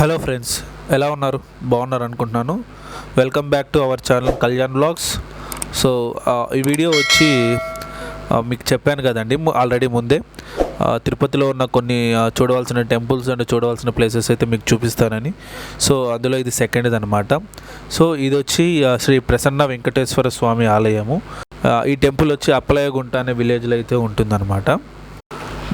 Hello friends ఎలా ఉన్నారు? బాగున్నారు అనుకుంటున్నాను. Welcome back to our channel Kalyan vlogs so ఈ వీడియో వచ్చి మీకు చెప్పాను కదండి ఆల్రెడీ ముందే. తిరుపతిలో ఉన్న కొన్ని చూడవలసిన టెంపుల్స్ అండ్ చూడవలసిన ప్లేసెస్ అయితే మీకు చూపిస్తానని. సో అందులో ఇది సెకండ్ అనమాట సో ఇది వచ్చి శ్రీ ప్రసన్న వెంకటేశ్వర స్వామి ఆలయము. ఈ టెంపుల్ వచ్చి అప్పలయగుంట అనే విలేజ్లో అయితే ఉంటుందన్నమాట.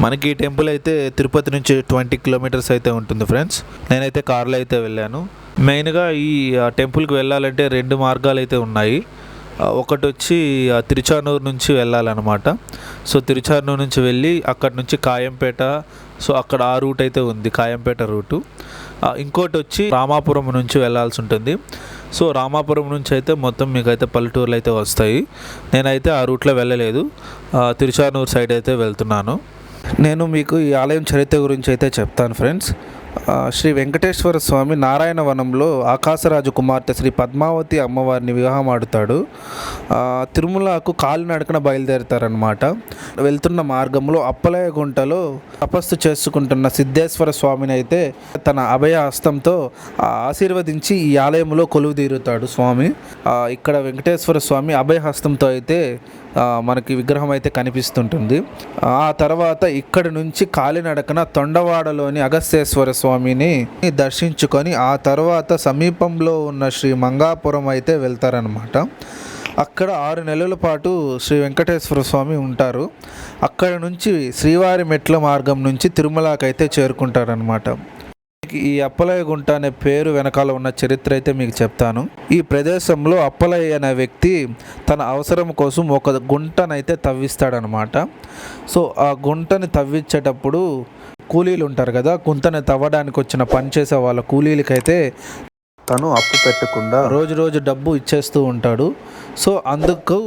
మనకి ఈ టెంపుల్ అయితే తిరుపతి నుంచి ట్వంటీ కిలోమీటర్స్ అయితే ఉంటుంది ఫ్రెండ్స్. నేనైతే కార్లో అయితే వెళ్ళాను. మెయిన్గా ఈ టెంపుల్కి వెళ్ళాలంటే రెండు మార్గాలు అయితే ఉన్నాయి. ఒకటి వచ్చి తిరుచానూరు నుంచి వెళ్ళాలన్నమాట. సో తిరుచానూరు నుంచి వెళ్ళి అక్కడి నుంచి కాయంపేట సో అక్కడ ఆ రూట్ అయితే ఉంది కాయంపేట రూటు. ఇంకోటి వచ్చి రామాపురం నుంచి వెళ్ళాల్సి ఉంటుంది. సో రామాపురం నుంచి అయితే మొత్తం మీకు అయితే పల్లెటూర్లు అయితే వస్తాయి. నేనైతే ఆ రూట్లో వెళ్ళలేదు. తిరుచానూరు సైడ్ అయితే వెళ్తున్నాను. నేను మీకు ఈ ఆలయం చరిత్ర గురించి అయితే చెప్తాను ఫ్రెండ్స్. శ్రీ వెంకటేశ్వర స్వామి నారాయణవనంలో ఆకాశరాజు కుమార్తె శ్రీ పద్మావతి అమ్మవారిని వివాహం ఆడుతాడు. తిరుమలకు కాలినడకన బయలుదేరుతారనమాట వెళ్తున్న మార్గంలో అప్పలయ గుంటలో తపస్సు చేసుకుంటున్న సిద్ధేశ్వర స్వామిని అయితే తన అభయ హస్తంతో ఆశీర్వదించి ఈ ఆలయంలో కొలువు తీరుతాడు స్వామి ఇక్కడ వెంకటేశ్వర స్వామి అభయ హస్తంతో అయితే మనకి విగ్రహం అయితే కనిపిస్తుంటుంది. ఆ తర్వాత ఇక్కడి నుంచి కాలినడకన తొండవాడలోని అగస్త్యేశ్వర స్వామిని దర్శించుకొని ఆ తర్వాత సమీపంలో ఉన్న శ్రీ మంగాపురం అయితే వెళ్తారనమాట అక్కడ ఆరు నెలల పాటు శ్రీ వెంకటేశ్వర స్వామి ఉంటారు. అక్కడ నుంచి శ్రీవారి మెట్ల మార్గం నుంచి తిరుమలకైతే చేరుకుంటారనమాట ఈ అప్పలయ్య గుంట అనే పేరు వెనకాల ఉన్న చరిత్ర అయితే మీకు చెప్తాను. ఈ ప్రదేశంలో అప్పలయ్య అనే వ్యక్తి తన అవసరం కోసం ఒక గుంటనైతే తవ్విస్తాడనమాట సో ఆ గుంటని తవ్వించేటప్పుడు కూలీలు ఉంటారు కదా గుంతని తవ్వడానికి వచ్చిన పని చేసే వాళ్ళ కూలీలకైతే తను అప్పు పెట్టకుండా రోజు రోజు డబ్బు ఇచ్చేస్తూ ఉంటాడు. సో అందుకు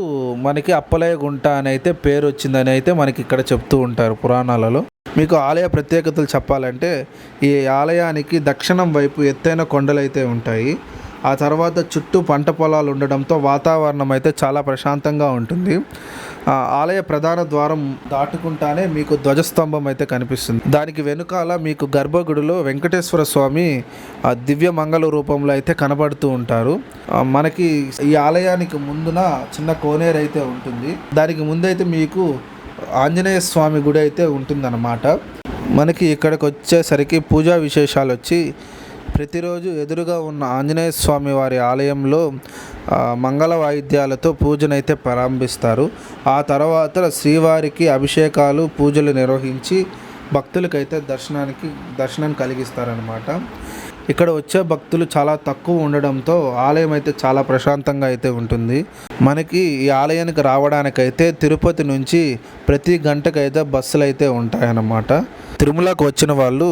మనకి అప్పలయ్య గుంట అని అయితే పేరు వచ్చిందని అయితే మనకి ఇక్కడ చెప్తూ ఉంటారు పురాణాలలో. మీకు ఆలయ ప్రత్యేకతలు చెప్పాలంటే ఈ ఆలయానికి దక్షిణం వైపు ఎత్తైన కొండలు అయితే ఉంటాయి. ఆ తర్వాత చుట్టూ పంట పొలాలు ఉండడంతో వాతావరణం అయితే చాలా ప్రశాంతంగా ఉంటుంది. ఆ ఆలయ ప్రధాన ద్వారం దాటుకుంటానే మీకు ధ్వజస్తంభం అయితే కనిపిస్తుంది. దానికి వెనుకాల మీకు గర్భగుడిలో వెంకటేశ్వర స్వామి ఆ దివ్య మంగళ రూపంలో అయితే కనబడుతూ ఉంటారు. మనకి ఈ ఆలయానికి ముందున చిన్న కోనేరు అయితే ఉంటుంది. దానికి ముందైతే మీకు ఆంజనేయ స్వామి గుడి అయితే ఉంటుందన్నమాట. మనకి ఇక్కడికి వచ్చేసరికి పూజా విశేషాలు వచ్చి ప్రతిరోజు ఎదురుగా ఉన్న ఆంజనేయ స్వామి వారి ఆలయంలో మంగళ వాయిద్యాలతో పూజనైతే ప్రారంభిస్తారు. ఆ తర్వాత శ్రీవారికి అభిషేకాలు పూజలు నిర్వహించి భక్తులకైతే దర్శనానికి దర్శనం కలిగిస్తారనమాట ఇక్కడ వచ్చే భక్తులు చాలా తక్కువ ఉండడంతో ఆలయం అయితే చాలా ప్రశాంతంగా అయితే ఉంటుంది. మనకి ఈ ఆలయానికి రావడానికైతే తిరుపతి నుంచి ప్రతి గంటకైతే బస్సులు అయితే ఉంటాయన్నమాట. తిరుమలకు వచ్చిన వాళ్ళు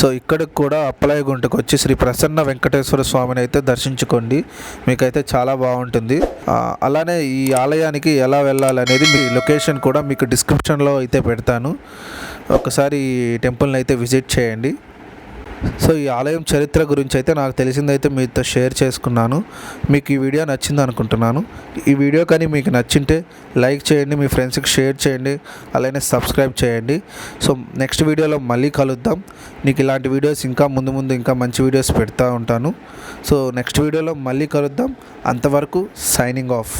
సో ఇక్కడికి కూడా అప్పలాయ గుంటకు వచ్చి శ్రీ ప్రసన్న వెంకటేశ్వర స్వామిని అయితే దర్శించుకోండి. మీకైతే చాలా బాగుంటుంది. అలానే ఈ ఆలయానికి ఎలా వెళ్ళాలనేది మీ లొకేషన్ కూడా మీకు డిస్క్రిప్షన్లో అయితే పెడతాను. ఒకసారి ఈ టెంపుల్ని అయితే విజిట్ చేయండి. సో ఈ ఆలయం చరిత్ర గురించి అయితే నాకు తెలిసిందైతే మీతో షేర్ చేసుకున్నాను. మీకు ఈ వీడియో నచ్చింది అనుకుంటున్నాను ఈ వీడియో కానీ మీకు నచ్చింటే లైక్ చేయండి మీ ఫ్రెండ్స్కి షేర్ చేయండి అలానే సబ్స్క్రైబ్ చేయండి. సో నెక్స్ట్ వీడియోలో మళ్ళీ కలుద్దాం. నీకు ఇలాంటి వీడియోస్ ఇంకా ముందు ముందు ఇంకా మంచి వీడియోస్ పెడతా ఉంటాను. సో నెక్స్ట్ వీడియోలో మళ్ళీ కలుద్దాం. అంతవరకు సైనింగ్ ఆఫ్.